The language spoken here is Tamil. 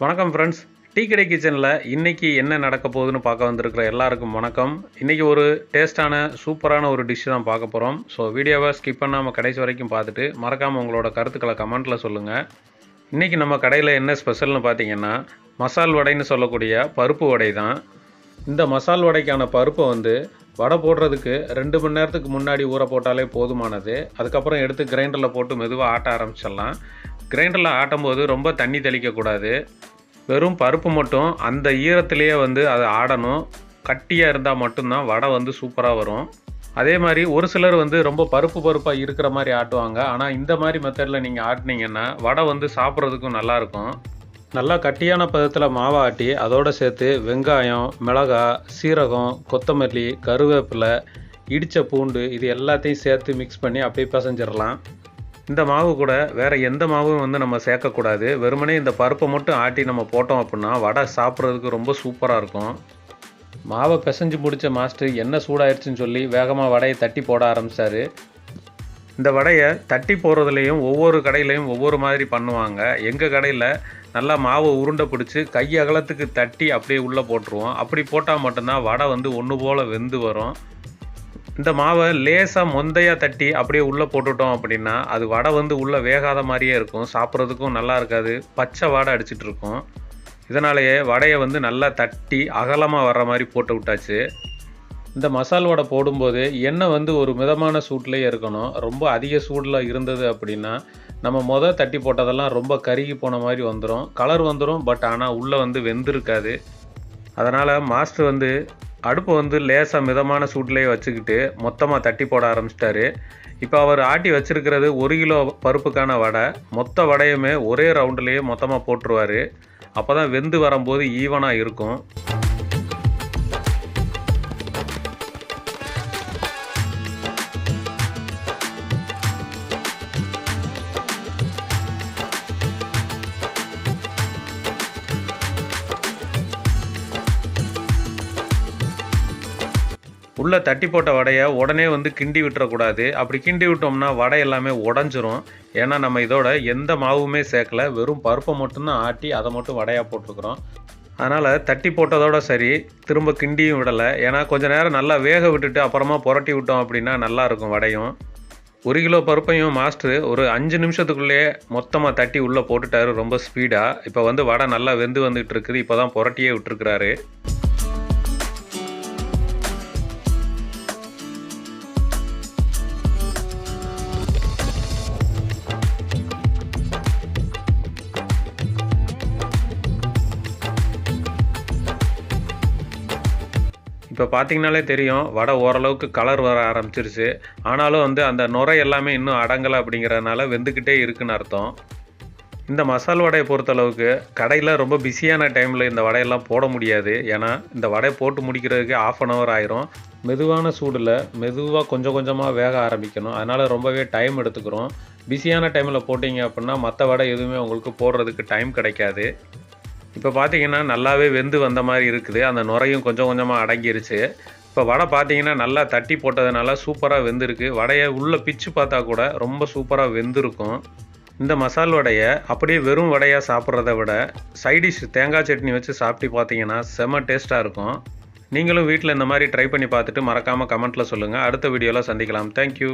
வணக்கம் ஃப்ரெண்ட்ஸ் டீ கடை கிச்சனில் இன்றைக்கி என்ன நடக்க போகுதுன்னு பார்க்க வந்திருக்கிற எல்லாருக்கும் வணக்கம். இன்றைக்கி ஒரு டேஸ்ட்டான சூப்பரான ஒரு டிஷ் தான் பார்க்க போகிறோம் ஸோ வீடியோவை ஸ்கிப் பண்ணாமல் கடைசி வரைக்கும் பார்த்துட்டு மறக்காமல் உங்களோட கருத்துக்களை கமெண்ட்டில் சொல்லுங்கள் இன்றைக்கி நம்ம கடையில் என்ன ஸ்பெஷல்னு பார்த்தீங்கன்னா மசால் வடைன்னு சொல்லக்கூடிய பருப்பு வடை தான். இந்த மசால் வடைக்கான பருப்பை வந்து வடை போடுறதுக்கு ரெண்டு மணி நேரத்துக்கு முன்னாடி ஊற போட்டாலே போதுமானது. அதுக்கப்புறம் எடுத்து கிரைண்டரில் போட்டு மெதுவாக ஆட்ட ஆரம்பிச்சிடலாம். கிரைண்டரில் ஆட்டும்போது ரொம்ப தண்ணி தெளிக்கக்கூடாது வெறும் பருப்பு மட்டும் அந்த ஈரத்திலேயே வந்து அதை ஆடணும். கட்டியாக இருந்தால் மட்டும்தான் வடை வந்து சூப்பராக வரும். அதே மாதிரி ஒரு சிலர் வந்து ரொம்ப பருப்பு பருப்பாக இருக்கிற மாதிரி ஆட்டுவாங்க. ஆனால் இந்த மாதிரி மெத்தடில் நீங்கள் ஆட்டினீங்கன்னா வடை வந்து சாப்பிட்றதுக்கும் நல்லாயிருக்கும் நல்லா கட்டியான பதத்தில் மாவை ஆட்டி அதோடு சேர்த்து வெங்காயம் மிளகாய் சீரகம் கொத்தமல்லி கருவேப்பிலை இடித்த பூண்டு இது எல்லாத்தையும் சேர்த்து மிக்ஸ் பண்ணி அப்படியே பிசைஞ்சிடலாம். இந்த மாவு கூட வேறு எந்த மாவும் வந்து நம்ம சேர்க்கக்கூடாது. வெறுமனே இந்த பருப்பை மட்டும் ஆட்டி நம்ம போட்டோம் அப்படின்னா வடை சாப்பிட்றதுக்கு ரொம்ப சூப்பராக இருக்கும். மாவை பிசைஞ்சு முடித்த மாஸ்டர் என்ன சூடாயிருச்சுன்னு சொல்லி வேகமாக வடையை தட்டி போட ஆரம்பித்தார் இந்த வடையை தட்டி போடுறதுலேயும் ஒவ்வொரு கடையிலையும் ஒவ்வொரு மாதிரி பண்ணுவாங்க. எங்கள் கடையில் நல்லா மாவை உருண்டை பிடிச்சி கை அகலத்துக்கு தட்டி அப்படியே உள்ளே போட்டுருவோம். அப்படி போட்டால் மட்டும்தான் வடை வந்து ஒன்று போல் வெந்து வரும். இந்த மாவை லேசாக முந்தையாக தட்டி அப்படியே உள்ளே போட்டுட்டோம் அப்படின்னா அது வடை வந்து உள்ளே வேகாத மாதிரியே இருக்கும். சாப்பிட்றதுக்கும் நல்லா இருக்காது. பச்சை வாடை அடிச்சிட்டு இருக்கும். இதனாலேயே வடையை வந்து நல்லா தட்டி அகலமாக வர்ற மாதிரி போட்டு விட்டாச்சு. இந்த மசால் வடை போடும்போது எண்ணெய் வந்து ஒரு மிதமான சூட்லேயே இருக்கணும். ரொம்ப அதிக சூடில் இருந்தது அப்படின்னா நம்ம மொதல் தட்டி போட்டதெல்லாம் ரொம்ப கருகி போன மாதிரி வந்துடும் கலர் வந்துடும் பட் ஆனால் உள்ளே வந்து வெந்திருக்காது. அதனால் மாஸ்டர் வந்து அடுப்பு வந்து லேசாக மிதமான சூட்லேயே வச்சுக்கிட்டு மொத்தமாக தட்டி போட ஆரம்பிச்சிட்டாரு. இப்போ அவர் ஆட்டி வச்சுருக்கிறது ஒரு கிலோ பருப்புக்கான வடை. மொத்த வடையுமே ஒரே ரவுண்டுலேயே மொத்தமாக போட்டுருவார். அப்போ தான் வெந்து வரும்போது ஈவனாக இருக்கும். உள்ளே தட்டி போட்ட வடையை உடனே வந்து கிண்டி விட்டுறக்கூடாது. அப்படி கிண்டி விட்டோம்னா வடை எல்லாமே உடஞ்சிரும். ஏன்னா நம்ம இதோட எந்த மாவுமே சேர்க்கல. வெறும் பருப்பை மட்டும்தான் ஆட்டி அதை மட்டும் வடையாக போட்டிருக்கிறோம். அதனால் தட்டி போட்டதோட சரி திரும்ப கிண்டியும் விடலை. ஏன்னா கொஞ்சம் நேரம் நல்லா வேக விட்டுட்டு அப்புறமா புரட்டி விட்டோம் அப்படின்னா நல்லாயிருக்கும் வடையும். ஒரு கிலோ பருப்பையும் மாஸ்டர் ஒரு அஞ்சு நிமிஷத்துக்குள்ளேயே மொத்தமாக தட்டி உள்ளே போட்டுட்டாரு ரொம்ப ஸ்பீடாக இப்போ வந்து வடை நல்லா வெந்து வந்துகிட்டு இருக்குது. இப்போ தான் புரட்டியே விட்டுருக்கிறாரு. இப்போ பார்த்தீங்கனாலே தெரியும் வடை ஓரளவுக்கு கலர் வர ஆரம்பிச்சிருச்சு. ஆனாலும் வந்து அந்த நுரை எல்லாமே இன்னும் அடங்கலை அப்படிங்கிறதுனால வெந்துக்கிட்டே இருக்குன்னு அர்த்தம். இந்த மசால் வடையை பொறுத்தளவுக்கு கடையில் ரொம்ப பிஸியான டைமில் இந்த வடையெல்லாம் போட முடியாது. ஏன்னா இந்த வடையை போட்டு முடிக்கிறதுக்கு ஆஃப் அன் ஹவர் ஆயிரும். மெதுவான சூடில் மெதுவாக கொஞ்சம் கொஞ்சமாக வேக ஆரம்பிக்கணும். அதனால் ரொம்பவே டைம் எடுத்துக்கிறோம். பிஸியான டைமில் போட்டிங்க அப்படின்னா மற்ற வடை எதுவுமே உங்களுக்கு போடுறதுக்கு டைம் கிடைக்காது. இப்போ பார்த்தீங்கன்னா நல்லாவே வெந்து வந்த மாதிரி இருக்குது. அந்த நுரையும் கொஞ்சம் கொஞ்சமாக அடங்கிருச்சு. இப்போ வடை பார்த்தீங்கன்னா நல்லா தட்டி போட்டதுனால சூப்பராக வெந்திருக்கு. வடையை உள்ளே பிச்சு பார்த்தா கூட ரொம்ப சூப்பராக வெந்திருக்கும். இந்த மசால் வடையை அப்படியே வெறும் வடையாக சாப்பிட்றத விட சைடிஷ் தேங்காய் சட்னி வச்சு சாப்பிட்டு பார்த்தீங்கன்னா செம டேஸ்ட்டாக இருக்கும். நீங்களும் வீட்டில் இந்த மாதிரி ட்ரை பண்ணி பார்த்துட்டு மறக்காமல் கமெண்ட்டில் சொல்லுங்கள் அடுத்த வீடியோவில் சந்திக்கலாம். தேங்க்யூ